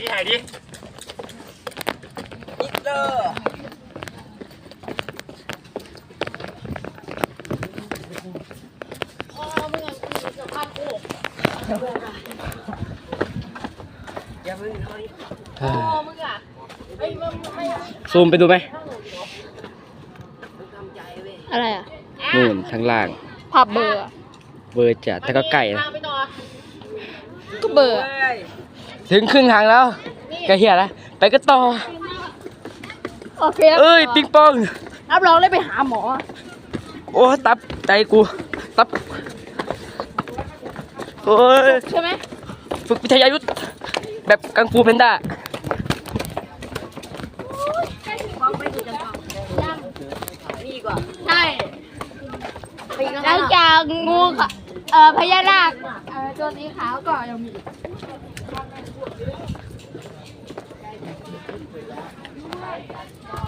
ดิถ่ายดิฮิตเลอร์พ่อมึงอะกูอยู่กับบ้านกูอย่าเพิ่งเขาดิพ่อมึงอะไอ้มึงไม่ซูมไปดูไหมทำใจเว้ยอะไรอะนู่นข้างล่างผับเบอร์เวอร์จัดแต่ก็ใกล้นะไปต่อ ก็เบอร์เฮ้ย ถึงครึ่งทางแล้วก็เฮียแล้วไปก็ต่อ โอเคเอ้ย ปิงปอง รับรองได้ไปหาหมอ โอ้ตับใจกูตับ โอ้ยใช่ไหมฝึกวิทยายุทธแบบกังฟูเพนด้านี่กว่าใช่หลังจากงูค่ะเอ่อพญานาคเอ่อตัวสีขาวก็ยังมี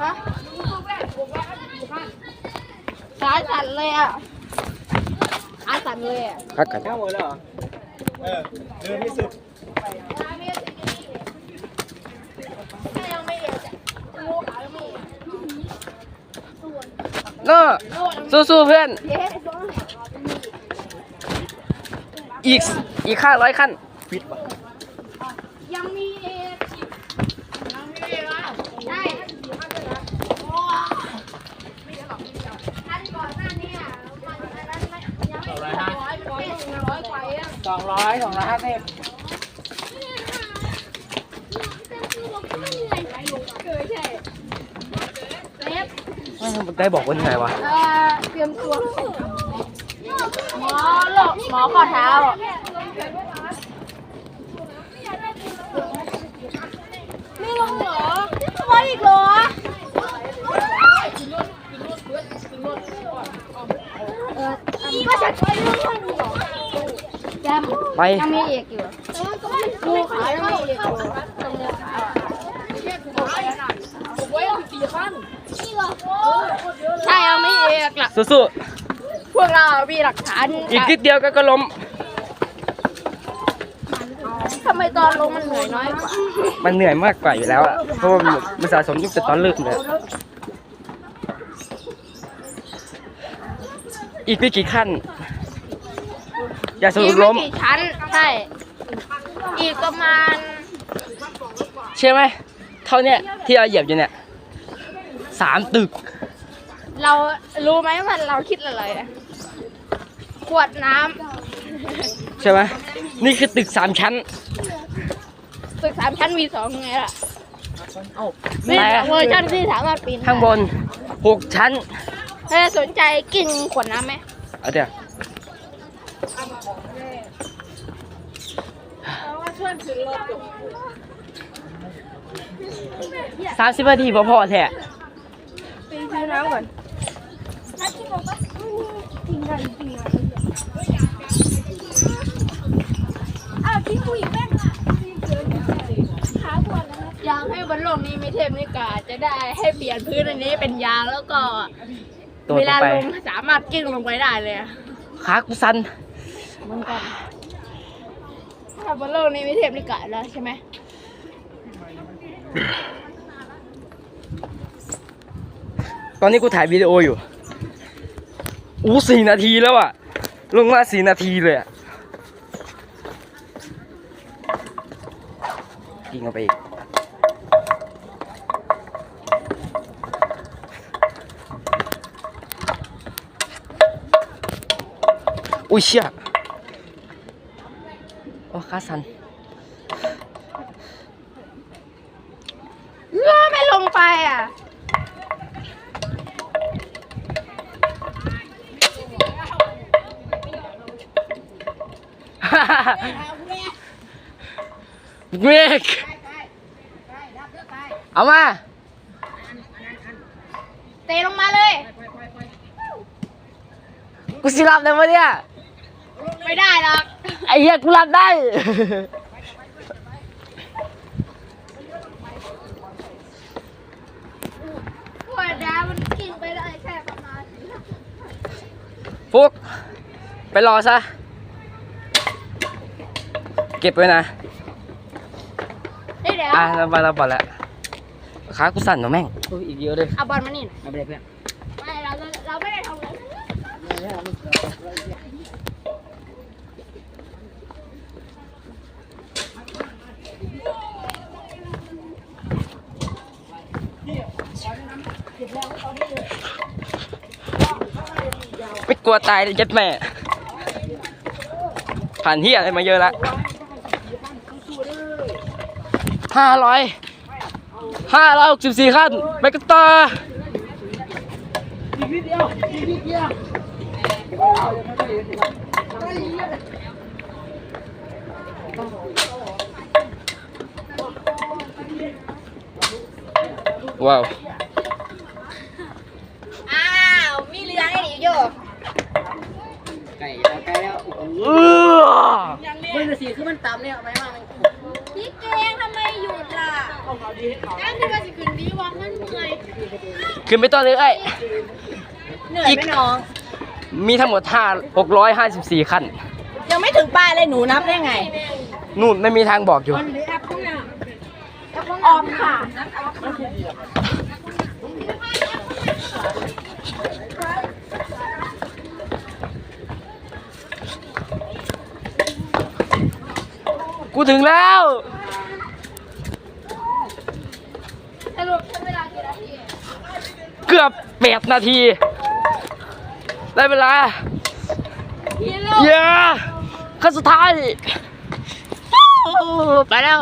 ฮะสายสั่นเลยอะสายสั่นเลยอะพักกัน เข้าหมดแล้วเหรอ เออเดินที่สุดโน่สู้ๆเพื่อน อีก อีกห้าร้อยขั้นยังมีอีกยังมีอีกอะใช่ท่านก่อนหน้านี้อะมันอันนั้นไม่ยังไม่ร้อยมันเป็นร้อยกว่าเองสองร้อยสองร้อยห้าสิบเล็บได้บอกว่ายังไงวะเอ่อเตรียมตัว หมอโรคหมอข้อเท้าอะไม่ลงเหรอร้อยอีกเหรอเออก็จะช่วยเรื่องนี้หรอแจม ไปยังมีอีกอยู่งูขายังมีอีกอยู่ตรงงูขาอะใช่ยังมีอีกหลักสู้พวกเรามีหลักฐานๆอีกนิดเดียวก็ก็ล้ม ทำไมตอนลงมันเหนื่อยน้อยกว่ามันเหนื่อยมากกว่าอยู่แล้วอะเพราะว่ามันมันสะสมตั้งแต่ตอนเริ่มเลยอีกไม่กี่ขั้น อย่าสะอีดุกดไม่ล้ม กี่ชั้น ใช่ อีกประมาณใช่ไหมเท่าเนี้ยที่เราเหยียบอยู่เนี่ยสามตึก เรารู้ไหมว่าเราคิดอะไรอะขวดน้ใช่ไหมนี่คือตึกสามชั้นำตึกสามชั้นมีสองไงล่ะเอ้านี่แต่เวอร์ชันที่สามารถปีนข้างบนหกชั้น เธอสนใจกินขวดน้ำไหมเอาเดี๋ยว สามสิบนาทีพอพอแท้ไปซื้อน้ำก่อนอยากให้บนโลกนี้มีเทพนิกาจะได้ให้เปลี่ยนพื้นอันนี้เป็นยางแล้วก็โดดเวลลางไปลงสามารถกิ้งลงไปได้เลยอะขากูสั่น เหมือนกัน ถ้าบนโลกนี้มีเทพนิกาแล้วใช่ไหมตอนนี้กูถ่ายวิดีโออยู่ อู้สี่นาทีแล้วอะลงมาสี่นาทีเลยอะกินเข้าไปอีก อุ้ยเชี่ย ขาสั่นเออไม่ลงไปอะเมกเอามา เตะลงมาเลย กูสิรับได้ปะเนี่ย ไม่ได้หรอกไอ้เหี้ยกูรับได้ขวดน้ำมันกินไปได้แค่ประมาณฟุก ไปรอซะ เก็บไว้นะเดี๋ยวเดี๋ยวอะเราไปเราบอลแล้วขากูสั่นเนาะแม่งโอ้ยอีกเยอะเลยเอาบอลมานี่เอาไปเลยเพื่อน ไม่เราเราไม่ได้ทำอะไร ไม่กลัวตายเลยยัดแม่ ผ่านที่อะไรมาเยอะแล้วห้าร้อยห้าร้อยหกสิบสี่ขั้นไปกันต่อว้าว อ้าวมี เรือให้หนีอยู่ไก่แล้วไก่แล้วเออมันสีคือมันต่ำเนี่ยไม่มาพี่เกงทำไมหยุดล่ะนั่นที่ว่าสิคืนดีวังมันเมื่อยขึ้นไปต่อเลยไอ้ยเหนื่อยไหมน้อง มีทั้งหมด5 654ขั้น ยังไม่ถึงป้ายเลยหนูนับได้ไง นู่นไม่มีทางบอกอยู่ออมค่ะ กูถึงแล้วสรุปใช้เวลากี่นาทีเกือบแปดนาที ได้เวลาพี่ลูกเย้ขั้นสุดท้าย ไปแล้ว